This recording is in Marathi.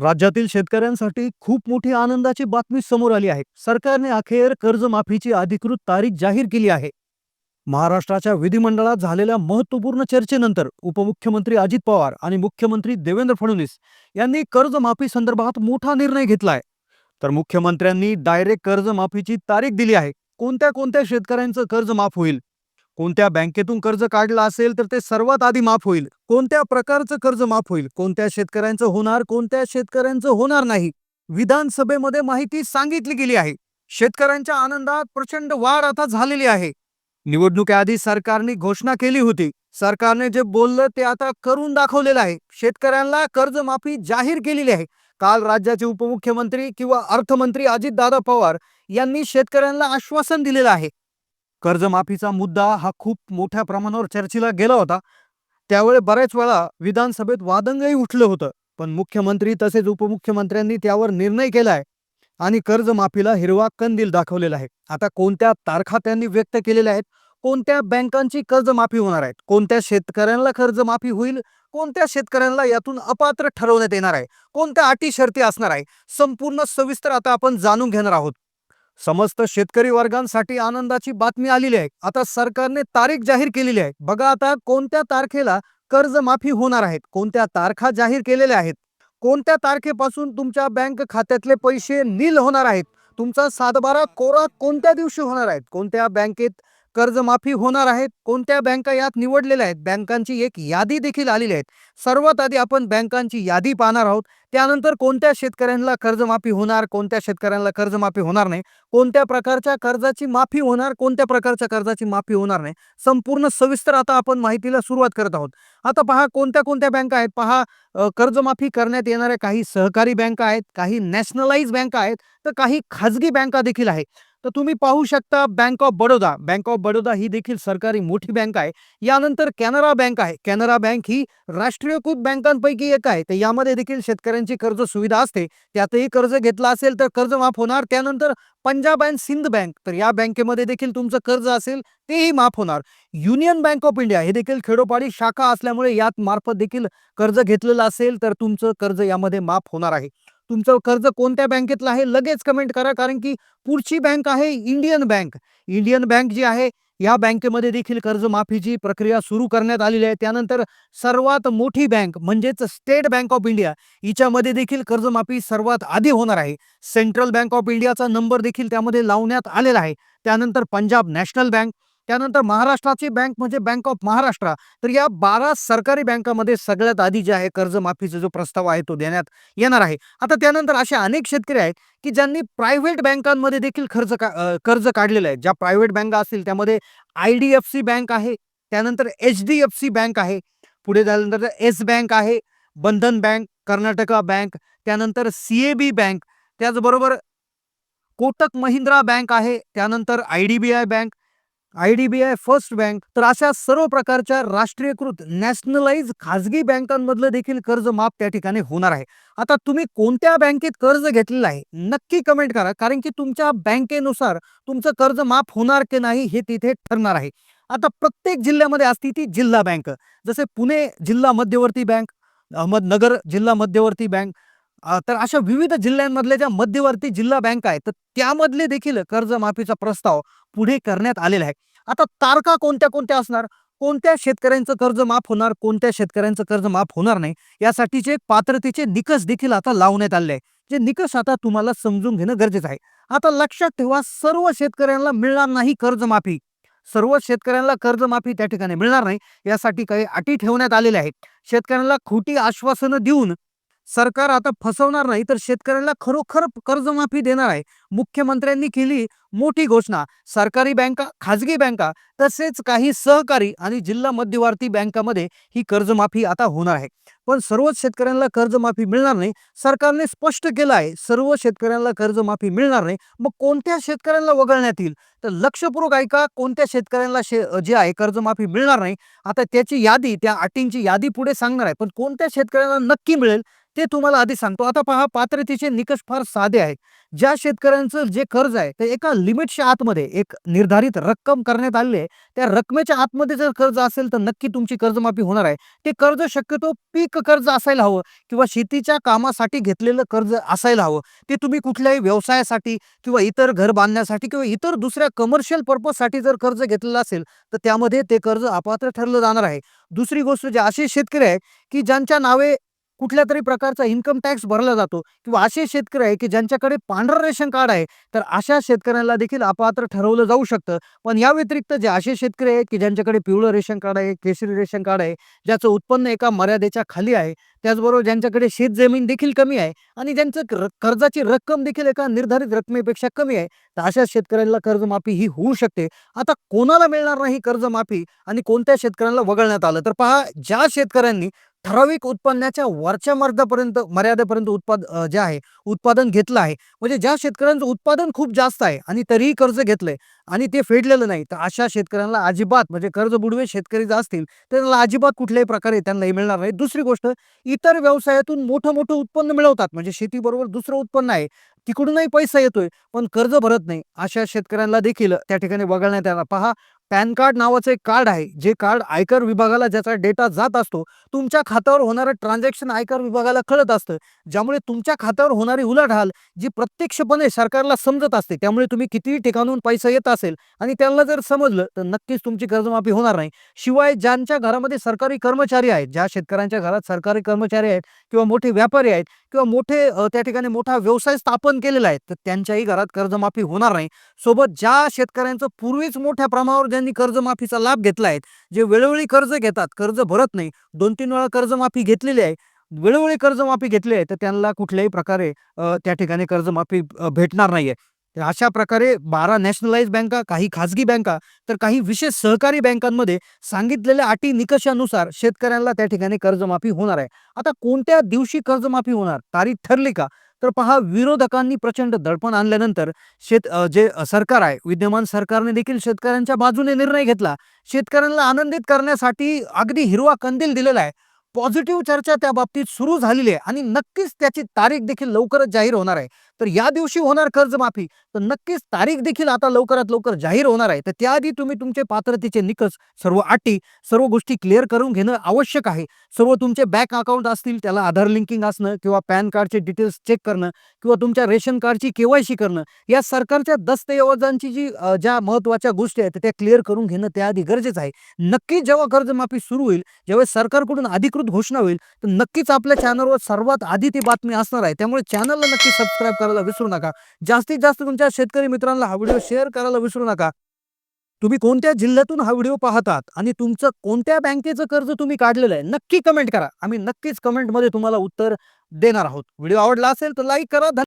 राज्यातील शेतकऱ्यांसाठी खूप मोठी आनंदाची बातमी समोर आली आहे. सरकारने अखेर कर्जमाफीची अधिकृत तारीख जाहीर केली आहे. महाराष्ट्राच्या विधिमंडळात झालेल्या महत्त्वपूर्ण चर्चेनंतर उपमुख्यमंत्री अजित पवार आणि मुख्यमंत्री देवेंद्र फडणवीस यांनी कर्जमाफी संदर्भात मोठा निर्णय घेतलाय. तर मुख्यमंत्र्यांनी डायरेक्ट कर्जमाफीची तारीख दिली आहे. कोणत्या कोणत्या शेतकऱ्यांचं कर्ज माफ होईल? कोणत्या बँकेतून कर्ज काढलं असेल तर ते सर्वात आधी माफ होईल. कोणत्या प्रकारचं कर्ज माफ होईल? कोणत्या शेतकऱ्यांचं होणार? कोणत्या शेतकऱ्यांचं होणार नाही? विधानसभेमध्ये माहिती सांगितली गेली आहे. शेतकऱ्यांच्या आनंदात प्रचंड वाढ आता झालेली आहे. निवडणुकीआधी सरकारने घोषणा केली होती. सरकारने जे बोललं ते आता करून दाखवलेलं आहे. शेतकऱ्यांना कर्जमाफी जाहीर केलेली आहे. काल राज्याचे उपमुख्यमंत्री किंवा अर्थमंत्री अजितदादा पवार यांनी शेतकऱ्यांना आश्वासन दिलेलं आहे. कर्जमाफीचा मुद्दा हा खूप मोठ्या प्रमाणावर चर्चेला गेला होता. त्यावेळी बऱ्याच वेळा विधानसभेत वादंगही उठलं होतं पण मुख्यमंत्री तसेच उपमुख्यमंत्र्यांनी त्यावर निर्णय केला आहे आणि कर्जमाफीला हिरवा कंदील दाखवलेला आहे. आता कोणत्या तारखा त्यांनी व्यक्त केलेल्या आहेत? कोणत्या बँकांची कर्जमाफी होणार आहेत कोणत्या शेतकऱ्यांना कर्जमाफी होईल? कोणत्या शेतकऱ्यांना यातून अपात्र ठरवण्यात येणार आहे? कोणत्या अटी शर्ती असणार आहे? संपूर्ण सविस्तर आता आपण जाणून घेणार आहोत. समस्त शेतकरी वर्गांसाठी आनंदाची बातमी आलेली आहे. आता सरकारने तारीख जाहीर केलेली आहे. बघा आता कोणत्या तारखेला कर्जमाफी होणार आहेत? कोणत्या तारखा जाहीर केलेल्या आहेत? कोणत्या तारखेपासून तुमच्या बँक खात्यातले पैसे नील होणार आहेत? तुमचा सातबारा कोरा कोणत्या दिवशी होणार आहेत? कोणत्या बँकेत कर्जमाफी होणार आहेत कोणत्या बँका यात निवडलेल्या आहेत? बँकांची एक यादी देखील आलेली आहे. सर्वात आधी आपण बँकांची यादी पाहणार आहोत. त्यानंतर कोणत्या शेतकऱ्यांना कर्जमाफी होणार कोणत्या शेतकऱ्यांना कर्जमाफी होणार नाही कोणत्या प्रकारच्या कर्जाची माफी होणार कोणत्या प्रकारच्या कर्जाची माफी होणार नाही संपूर्ण सविस्तर आता आपण माहितीला सुरुवात करत आहोत. आता पहा कोणत्या कोणत्या बँका आहेत? पहा कर्जमाफी करण्यात येणाऱ्या काही सहकारी बँका आहेत काही नॅशनलाइज बँका आहेत तर काही खाजगी बँका देखील आहेत. तर तुम्ही पाहू शकता bank of Baroda bank of Baroda ही देखील सरकारी मोठी बँक आहे. यानंतर कॅनरा बँक आहे. कॅनरा बँक ही राष्ट्रीयकृत बँकांपैकी एक आहे. तर यामध्ये देखील शेतकऱ्यांची कर्ज सुविधा असते. त्यातही कर्ज घेतलं असेल तर कर्ज माफ होणार. त्यानंतर पंजाब अँड सिंध बँक तर या बँकेमध्ये देखील तुमचं कर्ज असेल तेही माफ होणार. युनियन बँक ऑफ इंडिया हे देखील खेडोपाडी शाखा असल्यामुळे यात मार्फत देखील कर्ज घेतलेलं असेल तर तुमचं कर्ज यामध्ये माफ होणार आहे. तुमचं कर्ज कोणत्या बँकेतलं आहे लगेच कमेंट करा कारण की पुढची बँक आहे इंडियन बँक. इंडियन बँक जी आहे या बँकेमध्ये देखील कर्जमाफीची प्रक्रिया सुरू करण्यात आलेली आहे. त्यानंतर सर्वात मोठी बँक म्हणजेच स्टेट बँक ऑफ इंडिया हिच्यामध्ये देखील कर्जमाफी सर्वात आधी होणार आहे. सेंट्रल बँक ऑफ इंडियाचा नंबर देखील त्यामध्ये लावण्यात आलेला आहे. त्यानंतर पंजाब नॅशनल बँक त्यानंतर महाराष्ट्राची बँक म्हणजे बँक ऑफ महाराष्ट्र. तर या बारा सरकारी बँकामध्ये सगळ्यात आधी जे आहे कर्जमाफीचा जो प्रस्ताव आहे तो देण्यात येणार आहे. आता त्यानंतर असे अनेक शेतकरी आहेत की ज्यांनी प्रायव्हेट बँकांमध्ये देखील खर्च का कर्ज काढलेलं आहे. ज्या प्रायव्हेट बँका असतील त्यामध्ये I D F C bank आहे त्यानंतर H D F C bank आहे पुढे झाल्यानंतर एस बँक आहे बंधन बँक कर्नाटका बँक त्यानंतर सी ए बी बँक त्याचबरोबर कोटक महिंद्रा बँक आहे त्यानंतर I D B I bank I D B I first bank तर अशा सर्व प्रकारच्या राष्ट्रीयकृत नॅशनलाइज खाजगी बँकांमधलं देखील कर्ज माफ त्या ठिकाणी होणार आहे. आता तुम्ही कोणत्या बँकेत कर्ज घेतलेलं आहे नक्की कमेंट करा कारण की तुमच्या बँकेनुसार तुमचं कर्ज माफ होणार की नाही हे तिथे ठरणार आहे. आता प्रत्येक जिल्ह्यामध्ये असती ती जिल्हा बँक जसे पुणे जिल्हा मध्यवर्ती बँक अहमदनगर जिल्हा मध्यवर्ती बँक तर अशा विविध जिल्ह्यांमधल्या ज्या मध्यवर्ती जिल्हा बँक आहेत तर त्यामधले देखील कर्जमाफीचा प्रस्ताव पुढे करण्यात आलेला आहे. आता तारखा कोणत्या कोणत्या असणार? कोणत्या शेतकऱ्यांचं कर्ज माफ होणार? कोणत्या शेतकऱ्यांचं कर्ज माफ होणार नाही? यासाठीचे पात्रतेचे निकष देखील आता लावण्यात आले आहे जे निकष आता तुम्हाला समजून घेणं गरजेचं आहे. आता लक्षात ठेवा सर्व शेतकऱ्यांना मिळणार नाही कर्जमाफी. सर्व शेतकऱ्यांना कर्जमाफी त्या ठिकाणी मिळणार नाही. यासाठी काही अटी ठेवण्यात आलेल्या आहेत. शेतकऱ्यांना खोटी आश्वासनं देऊन सरकार आता फसवणार नाही तर शेतकऱ्यांना खरोखर कर्जमाफी देणार आहे. मुख्यमंत्र्यांनी केली मोठी घोषणा. सरकारी बँका खाजगी बँका तसेच काही सहकारी आणि जिल्हा मध्यवर्ती बँकामध्ये ही कर्जमाफी आता होणार आहे. पण सर्वच शेतकऱ्यांना कर्जमाफी मिळणार नाही. सरकारने स्पष्ट केलं आहे सर्व शेतकऱ्यांना कर्जमाफी मिळणार नाही. मग कोणत्या शेतकऱ्यांना वगळण्यात येईल? तर लक्षपूर्वक ऐका कोणत्या शेतकऱ्यांना शे जे आहे कर्जमाफी मिळणार नाही? आता त्याची यादी त्या अटींची यादी पुढे सांगणार आहे. पण कोणत्या शेतकऱ्यांना नक्की मिळेल? ते तुम्हाला आधी सांगतो. आता पहा पात्रतेचे निकष फार साधे आहेत. ज्या शेतकऱ्यांचं जे कर्ज आहे ते एका लिमिटच्या आतमध्ये एक निर्धारित रक्कम करण्यात आलेली आहे. त्या रकमेच्या आतमध्ये जर कर्ज असेल तर नक्की तुमची कर्जमाफी होणार आहे. ते कर्ज शक्यतो पीक कर्ज असायला हवं किंवा शेतीच्या कामासाठी घेतलेलं कर्ज असायला हवं. ते तुम्ही कुठल्याही व्यवसायासाठी किंवा इतर घर बांधण्यासाठी किंवा इतर दुसऱ्या कमर्शियल पर्पजसाठी जर कर्ज घेतलेलं असेल तर त्यामध्ये ते कर्ज अपात्र ठरलं जाणार आहे. दुसरी गोष्ट जे असे शेतकरी आहे की ज्यांच्या नावे कुठल्या तरी प्रकारचा इन्कम टॅक्स भरला जातो किंवा असे शेतकरी आहे की ज्यांच्याकडे पांढरं रेशन कार्ड आहे तर अशा शेतकऱ्यांना देखील अपात्र ठरवलं जाऊ शकतं. पण या व्यतिरिक्त जे असे शेतकरी आहेत की ज्यांच्याकडे पिवळं रेशन कार्ड आहे केशरी रेशन कार्ड आहे ज्याचं उत्पन्न एका मर्यादेच्या खाली आहे त्याचबरोबर ज्यांच्याकडे शेत जमीन देखील कमी आहे आणि ज्यांचं कर्जाची रक्कम देखील एका निर्धारित रकमेपेक्षा कमी आहे तर अशा शेतकऱ्यांना कर्जमाफी ही होऊ शकते. आता कोणाला मिळणार नाही कर्जमाफी आणि कोणत्या शेतकऱ्यांना वगळण्यात आलं? तर पहा ज्या शेतकऱ्यांनी ठराविक उत्पन्नाच्या वरच्या मर्दापर्यंत मर्यादेपर्यंत उत्पाद जे आहे उत्पादन घेतलं आहे. म्हणजे ज्या शेतकऱ्यांचं उत्पादन खूप जास्त आहे आणि तरीही कर्ज घेतलंय आणि ते फेडलेलं नाही तर अशा शेतकऱ्यांना अजिबात म्हणजे कर्ज बुडवे शेतकरी जर असतील तर त्यांना अजिबात कुठल्याही प्रकारे त्यांना मिळणार नाही. दुसरी गोष्ट इतर व्यवसायातून मोठं मोठं उत्पन्न मिळवतात. म्हणजे शेतीबरोबर दुसरं उत्पन्न आहे. तिकडूनही पैसा येतोय पण कर्ज भरत नाही. अशा शेतकऱ्यांना देखील त्या ठिकाणी वगळण्यात येणार पहा. पॅन कार्ड नावाचं एक कार्ड आहे जे कार्ड आयकर विभागाला ज्याचा डेटा जात असतो तुमच्या खात्यावर होणारं ट्रान्झॅक्शन आयकर विभागाला कळत असतं. ज्यामुळे तुमच्या खात्यावर होणारी उलाढाल जी प्रत्यक्षपणे सरकारला समजत असते त्यामुळे तुम्ही कितीही ठिकाणून पैसा येत असेल आणि त्यांना जर समजलं तर नक्कीच तुमची कर्जमाफी होणार नाही. शिवाय ज्यांच्या घरामध्ये सरकारी कर्मचारी आहेत ज्या शेतकऱ्यांच्या घरात सरकारी कर्मचारी आहेत किंवा मोठे व्यापारी आहेत किंवा मोठे त्या ठिकाणी मोठा व्यवसाय स्थापन केलेला आहे तर त्यांच्याही घरात कर्जमाफी होणार नाही. सोबत ज्या शेतकऱ्यांचं पूर्वीच मोठ्या प्रमाणावर ज्यांनी कर्जमाफीचा लाभ घेतला आहे जे वेळोवेळी कर्ज घेतात कर्ज भरत नाही दोन तीन वेळा कर्जमाफी घेतलेली आहे वेळोवेळी कर्जमाफी घेतली आहे तर त्यांना कुठल्याही प्रकारे त्या ठिकाणी कर्जमाफी भेटणार नाहीये. तर अशा प्रकारे बारा नॅशनलाइज बँका काही खाजगी बँका तर काही विशेष सहकारी बँकांमध्ये सांगितलेल्या अटी निकषानुसार शेतकऱ्यांना त्या ठिकाणी कर्जमाफी होणार आहे. आता कोणत्या दिवशी कर्जमाफी होणार? तारीख ठरली का? तर पहा विरोधकांनी प्रचंड दडपण आणल्यानंतर शेत जे सरकार आहे विद्यमान सरकारने देखील शेतकऱ्यांच्या बाजूने निर्णय घेतला. शेतकऱ्यांना आनंदित करण्यासाठी अगदी हिरवा कंदील दिलेला आहे. पॉझिटिव्ह चर्चा त्या बाबतीत सुरू झालेली आहे आणि नक्कीच त्याची तारीख देखील लवकरच जाहीर होणार आहे. तर या दिवशी होणार कर्जमाफी. तर नक्कीच तारीख देखील आता लवकरात लवकर जाहीर होणार आहे. तर त्याआधी तुम्ही तुमचे पात्रतेचे निकष सर्व अटी सर्व गोष्टी क्लिअर करून घेणं आवश्यक आहे. सर्व तुमचे बँक अकाउंट असतील त्याला आधार लिंकिंग असणं किंवा पॅन कार्डचे डिटेल्स चेक करणं किंवा तुमच्या रेशन कार्डची केवायसी करणं या सरकारच्या दस्तऐवजांची जी ज्या महत्त्वाच्या गोष्टी आहेत त्या क्लिअर करून घेणं त्याआधी गरजेचं आहे. नक्कीच जेव्हा कर्जमाफी सुरू होईल ज्यावेळेस सरकारकडून अधिकृत घोषणा होईल तर नक्कीच आपल्या चॅनलवर सर्वात आधी ती बातमी असणार आहे. त्यामुळे चॅनलला नक्की सबस्क्राईब करायला विसरू नका. जास्तीत जास्त तुमच्या शेतकरी मित्रांना हा व्हिडिओ शेअर करायला विसरू नका. तुम्ही कोणत्या जिल्ह्यातून हा व्हिडिओ पाहतात आणि तुमचं कोणत्या बँकेचं कर्ज तुम्ही काढलेलं आहे नक्की कमेंट करा. आम्ही नक्कीच कमेंटमध्ये तुम्हाला उत्तर देणार आहोत. व्हिडिओ आवडला असेल तर लाईक करा.